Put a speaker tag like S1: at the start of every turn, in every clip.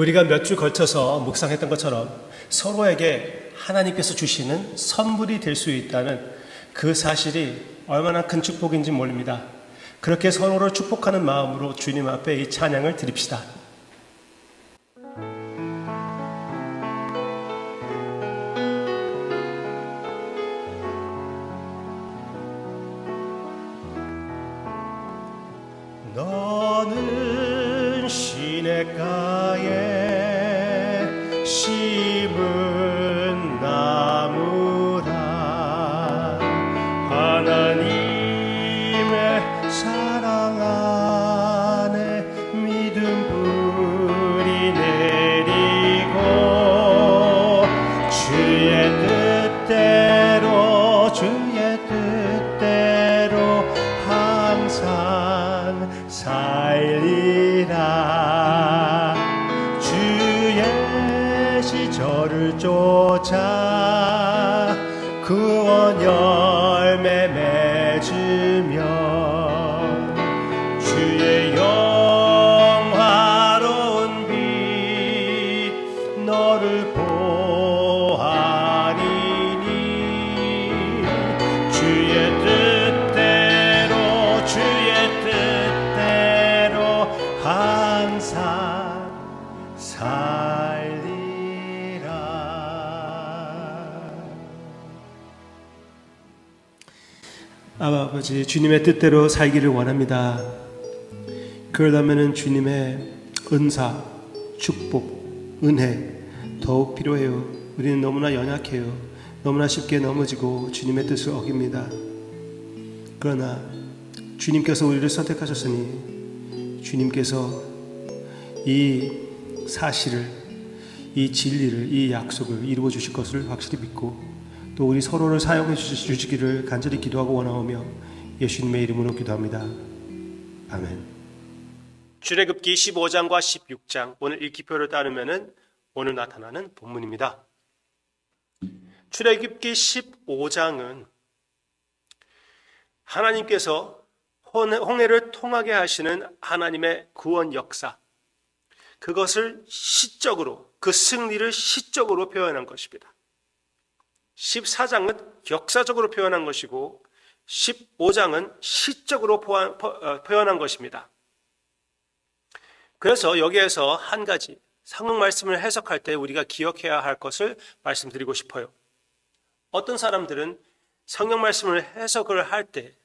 S1: 우리가 몇 주 걸쳐서 묵상했던 것처럼 서로에게 하나님께서 주시는 선물이 될 수 있다는 그 사실이 얼마나 큰 축복인지 모릅니다. 그렇게 서로를 축복하는 마음으로 주님 앞에 이 찬양을 드립시다. 너는 시냇가에 심은 나무라 하나님의 사랑 안에 믿음 뿌리 내리고 주의 뜻대로 주의 뜻대로 항상 살리 라 아버지 주님의 뜻대로 살기를 원합니다. 그러려면 주님의 은사, 축복, 은혜 더욱 필요해요. 우리는 너무나 연약해요. 너무나 쉽게 넘어지고 주님의 뜻을 어깁니다. 그러나 주님께서 우리를 선택하셨으니 주님께서 이 사실을 이 진리를 이 약속을 이루어 주실 것을 확실히 믿고 또 우리 서로를 사용해 주시- 주시기를 간절히 기도하고 원하오며 예수님의 이름으로 기도합니다. 아멘. 출애굽기 15장과 16장 오늘 읽기표를 따르면은 오늘 나타나는 본문입니다. 출애굽기 15장은 하나님께서 홍해- 홍해를 통하게 하시는 하나님의 구원 역사 그것을 시적으로 그 승리를 시적으로 표현한 것입니다. 14장은 역사적으로 표현한 것이고 15장은 시적으로 어, 표현한 것입니다. 그래서 여기에서 한 가지 성경 말씀을 해석할 때 우리가 기억해야 할 것을 말씀드리고 싶어요. 어떤 사람들은 성경 말씀을 해석을 할 때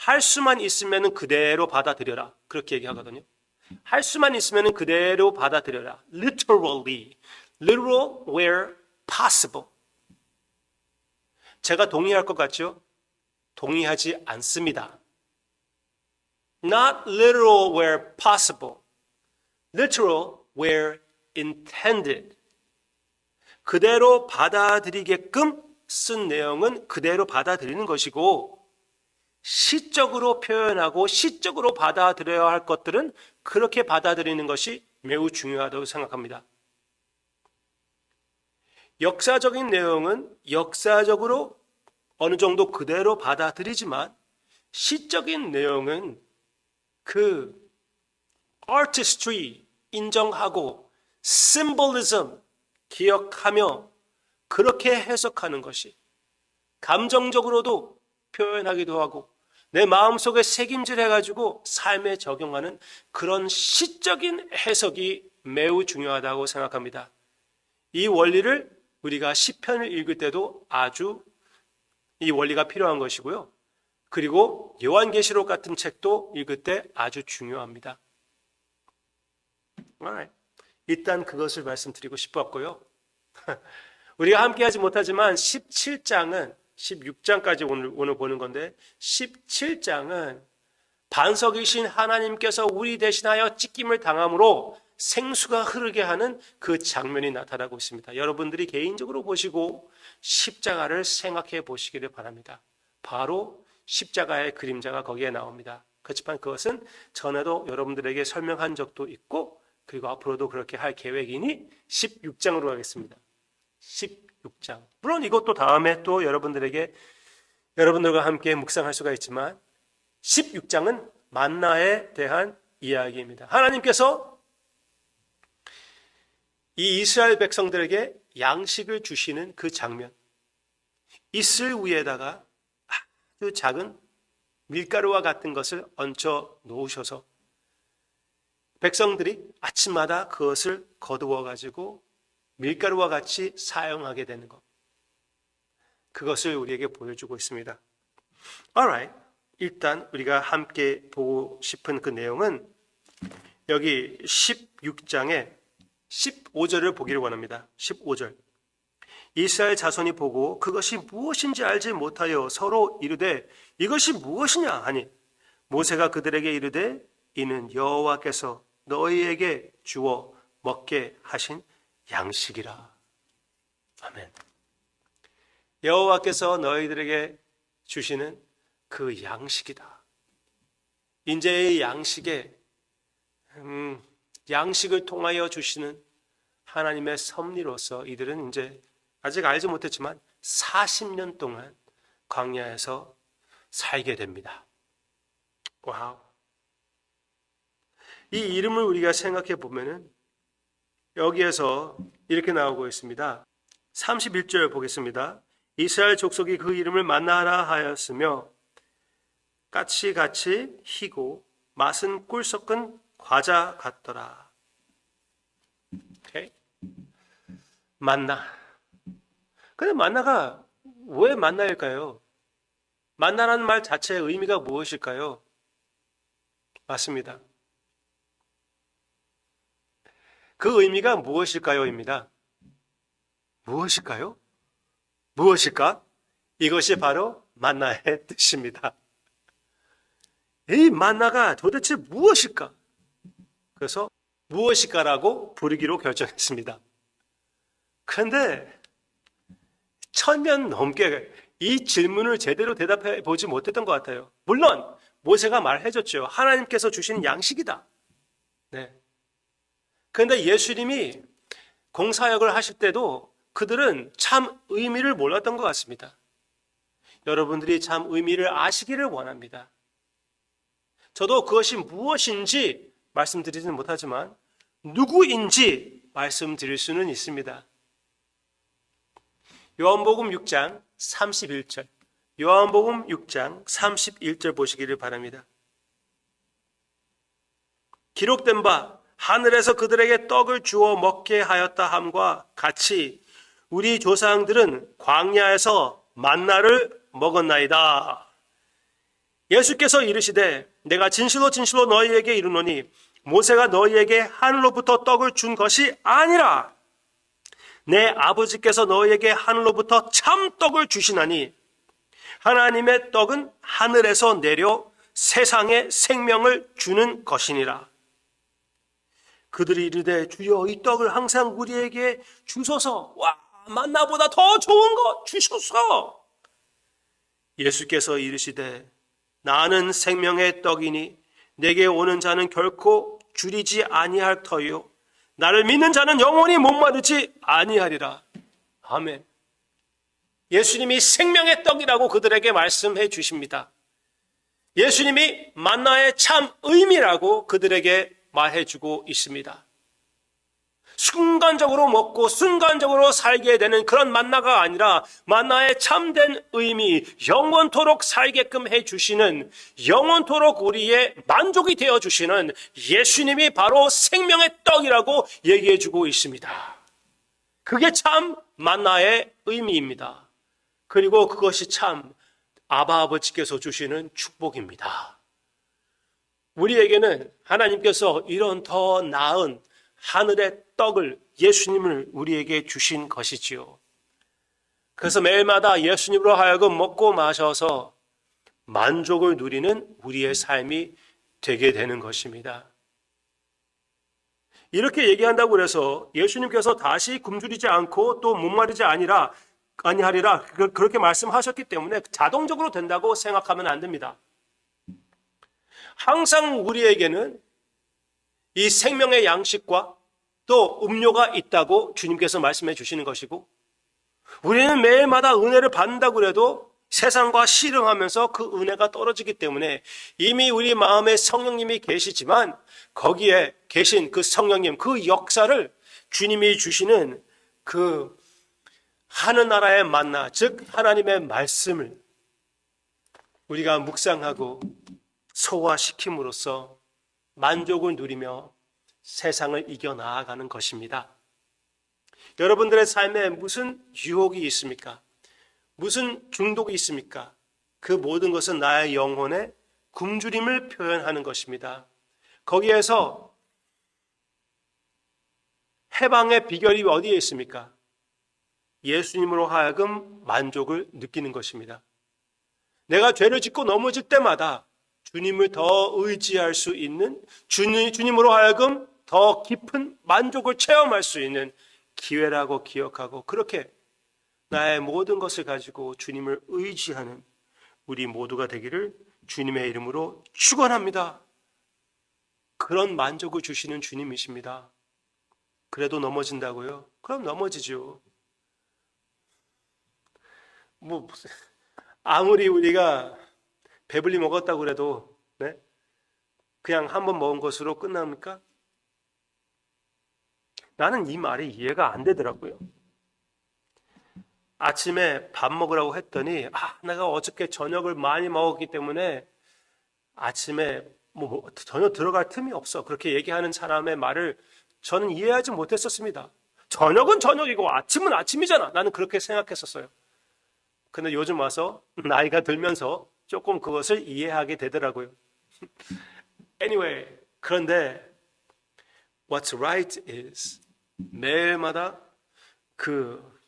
S1: 할 수만 있으면 그대로 받아들여라. 그렇게 얘기하거든요. 할 수만 있으면 그대로 받아들여라. literally. literal where possible. 제가 동의할 것 같죠? 동의하지 않습니다. Not literal where possible. Literal where intended. 그대로 받아들이게끔 쓴 내용은 그대로 받아들이는 것이고 시적으로 표현하고 시적으로 받아들여야 할 것들은 그렇게 받아들이는 것이 매우 중요하다고 생각합니다. 역사적인 내용은 역사적으로 어느 정도 그대로 받아들이지만 시적인 내용은 그 artistry 인정하고 symbolism 기억하며 그렇게 해석하는 것이 감정적으로도 표현하기도 하고 내 마음속에 새김질 해가지고 삶에 적용하는 그런 시적인 해석이 매우 중요하다고 생각합니다. 이 원리를 우리가 시편을 읽을 때도 아주 이 원리가 필요한 것이고요. 그리고 요한계시록 같은 책도 읽을 때 아주 중요합니다. 일단 그것을 말씀드리고 싶었고요. 우리가 함께 하지 못하지만 17장은 16장까지 오늘, 오늘 보는 건데 17장은 반석이신 하나님께서 우리 대신하여 찢김을 당함으로 생수가 흐르게 하는 그 장면이 나타나고 있습니다. 여러분들이 개인적으로 보시고 십자가를 생각해 보시기를 바랍니다. 바로 십자가의 그림자가 거기에 나옵니다. 그렇지만 그것은 전에도 여러분들에게 설명한 적도 있고 그리고 앞으로도 그렇게 할 계획이니 16장으로 가겠습니다. 16장. 물론 이것도 다음에 또 여러분들에게 여러분들과 함께 묵상할 수가 있지만 16장은 만나에 대한 이야기입니다. 하나님께서 이 이스라엘 백성들에게 양식을 주시는 그 장면. 이슬 위에다가 아주 작은 밀가루와 같은 것을 얹혀 놓으셔서 백성들이 아침마다 그것을 거두어 가지고 밀가루와 같이 사용하게 되는 것. 그것을 우리에게 보여주고 있습니다. Alright. 일단 우리가 함께 보고 싶은 그 내용은 여기 16장에 15절을 보기를 원합니다. 15절. 이스라엘 자손이 보고 그것이 무엇인지 알지 못하여 서로 이르되 이것이 무엇이냐 하니 모세가 그들에게 이르되 이는 여호와께서 너희에게 주어 먹게 하신 양식이라. 아멘. 여호와께서 너희들에게 주시는 그 양식이다. 인제의 양식에 음, 양식을 통하여 주시는 하나님의 섭리로서 이들은 이제 아직 알지 못했지만 40년 동안 광야에서 살게 됩니다. 와우. 이 이름을 우리가 생각해 보면은 여기에서 이렇게 나오고 있습니다. 31절 보겠습니다. 이스라엘 족속이 그 이름을 만나라 하였으며 까치 같이 희고 맛은 꿀 섞은 과자 같더라. 오케이. 만나. 근데 만나가 왜 만나일까요? 만나라는 말 자체의 의미가 무엇일까요? 맞습니다. 그 의미가 무엇일까요?입니다. 무엇일까요? 무엇일까? 이것이 바로 만나의 뜻입니다. 이 만나가 도대체 무엇일까? 그래서 무엇일까라고 부르기로 결정했습니다. 그런데 천년 넘게 이 질문을 제대로 대답해 보지 못했던 것 같아요. 물론 모세가 말해줬죠. 하나님께서 주시는 양식이다. 네. 그런데 예수님이 공사역을 하실 때도 그들은 참 의미를 몰랐던 것 같습니다. 여러분들이 참 의미를 아시기를 원합니다. 저도 그것이 무엇인지 말씀드리지는 못하지만 누구인지 말씀드릴 수는 있습니다. 요한복음 6장 31절. 요한복음 6장 31절 보시기를 바랍니다. 기록된 바 하늘에서 그들에게 떡을 주어 먹게 하였다 함과 같이 우리 조상들은 광야에서 만나를 먹었나이다. 예수께서 이르시되 내가 진실로 진실로 너희에게 이르노니 모세가 너희에게 하늘로부터 떡을 준 것이 아니라 내 아버지께서 너희에게 하늘로부터 참 떡을 주시나니 하나님의 떡은 하늘에서 내려 세상에 생명을 주는 것이니라. 그들이 이르되 주여 이 떡을 항상 우리에게 주소서 와 만나보다 더 좋은 거 주소서 예수께서 이르시되 나는 생명의 떡이니 내게 오는 자는 결코 줄이지 아니할 터요. 나를 믿는 자는 영원히 목마르지 아니하리라. 아멘. 예수님이 생명의 떡이라고 그들에게 말씀해 주십니다. 예수님이 만나의 참 의미라고 그들에게 말해주고 있습니다. 순간적으로 먹고 순간적으로 살게 되는 그런 만나가 아니라 만나의 참된 의미, 영원토록 살게끔 해 주시는 영원토록 우리의 만족이 되어 주시는 예수님이 바로 생명의 떡이라고 얘기해 주고 있습니다. 그게 참 만나의 의미입니다. 그리고 그것이 참 아바 아버지께서 주시는 축복입니다. 우리에게는 하나님께서 이런 더 나은 하늘의 떡을 예수님을 우리에게 주신 것이지요. 그래서 매일마다 예수님으로 하여금 먹고 마셔서 만족을 누리는 우리의 삶이 되게 되는 것입니다. 이렇게 얘기한다고 해서 예수님께서 다시 굶주리지 않고 또 목마르지 아니라 아니하리라 그렇게 말씀하셨기 때문에 자동적으로 된다고 생각하면 안 됩니다. 항상 우리에게는 이 생명의 양식과 또 음료가 있다고 주님께서 말씀해 주시는 것이고 우리는 매일마다 은혜를 받는다고 해도 세상과 씨름하면서 그 은혜가 떨어지기 때문에 이미 우리 마음에 성령님이 계시지만 거기에 계신 그 성령님 그 역사를 주님이 주시는 그 하늘나라의 만나, 즉 하나님의 말씀을 우리가 묵상하고 소화시킴으로써 만족을 누리며 세상을 이겨 나아가는 것입니다. 여러분들의 삶에 무슨 유혹이 있습니까? 무슨 중독이 있습니까? 그 모든 것은 나의 영혼의 굶주림을 표현하는 것입니다. 거기에서 해방의 비결이 어디에 있습니까? 예수님으로 하여금 만족을 느끼는 것입니다. 내가 죄를 짓고 넘어질 때마다 주님을 더 의지할 수 있는 주님, 주님으로 하여금 더 깊은 만족을 체험할 수 있는 기회라고 기억하고 그렇게 나의 모든 것을 가지고 주님을 의지하는 우리 모두가 되기를 주님의 이름으로 축원합니다. 그런 만족을 주시는 주님이십니다. 그래도 넘어진다고요? 그럼 넘어지죠. 뭐 아무리 우리가 배불리 먹었다고 그래도 네? 그냥 한 번 먹은 것으로 끝납니까? 나는 이 말이 이해가 안 되더라고요. 아침에 밥 먹으라고 했더니 아, 내가 어저께 저녁을 많이 먹었기 때문에 아침에 뭐, 뭐 전혀 들어갈 틈이 없어. 그렇게 얘기하는 사람의 말을 저는 이해하지 못했었습니다. 저녁은 저녁이고 아침은 아침이잖아. 나는 그렇게 생각했었어요. 근데 요즘 와서 나이가 들면서 조금 그것을 이해하게 되더라고요. Anyway, 그런데 what's right is 매일마다 그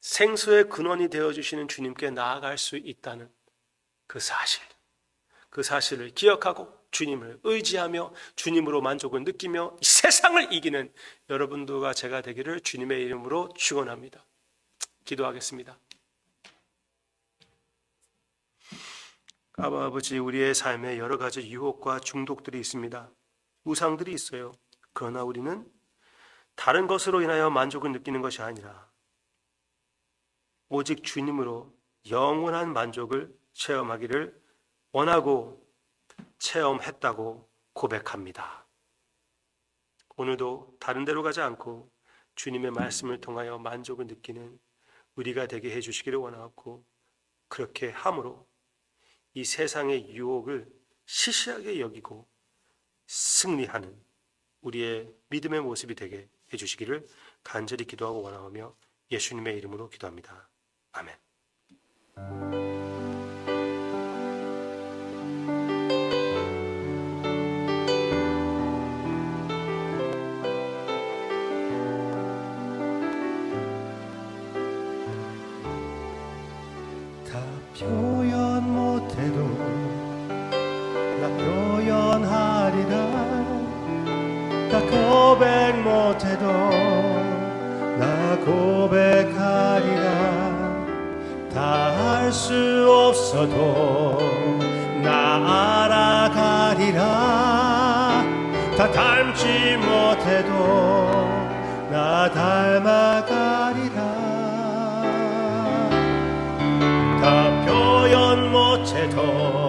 S1: 생수의 근원이 되어 주시는 주님께 나아갈 수 있다는 그 사실. 그 사실을 기억하고 주님을 의지하며 주님으로 만족을 느끼며 이 세상을 이기는 여러분들과 제가 되기를 주님의 이름으로 축원합니다. 기도하겠습니다. 아버지 우리의 삶에 여러 가지 유혹과 중독들이 있습니다. 우상들이 있어요. 그러나 우리는 다른 것으로 인하여 만족을 느끼는 것이 아니라 오직 주님으로 영원한 만족을 체험하기를 원하고 체험했다고 고백합니다. 오늘도 다른 데로 가지 않고 주님의 말씀을 통하여 만족을 느끼는 우리가 되게 해주시기를 원하고 그렇게 함으로 이 세상의 유혹을 시시하게 여기고 승리하는 우리의 믿음의 모습이 되게 해주시기를 간절히 기도하고 원하며 예수님의 이름으로 기도합니다. 아멘.
S2: 다 없어도 나 알아가리라. 다 닮지 못해도 나 닮아가리라. 다 표현 못해도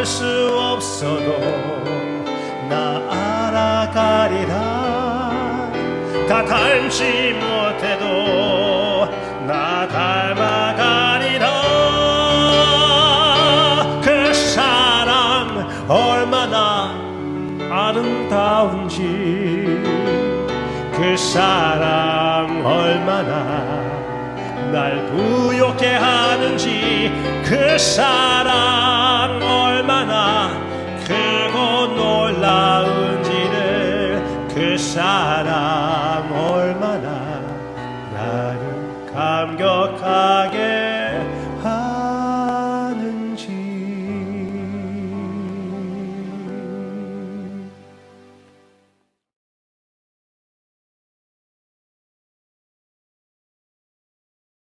S2: 다알수 없어도 나 알아가리라. 다 닮지 못해도 나 닮아가리라. 그 사랑 얼마나 아름다운지 그 사랑 얼마나 날 부욕해 하는지 그 사랑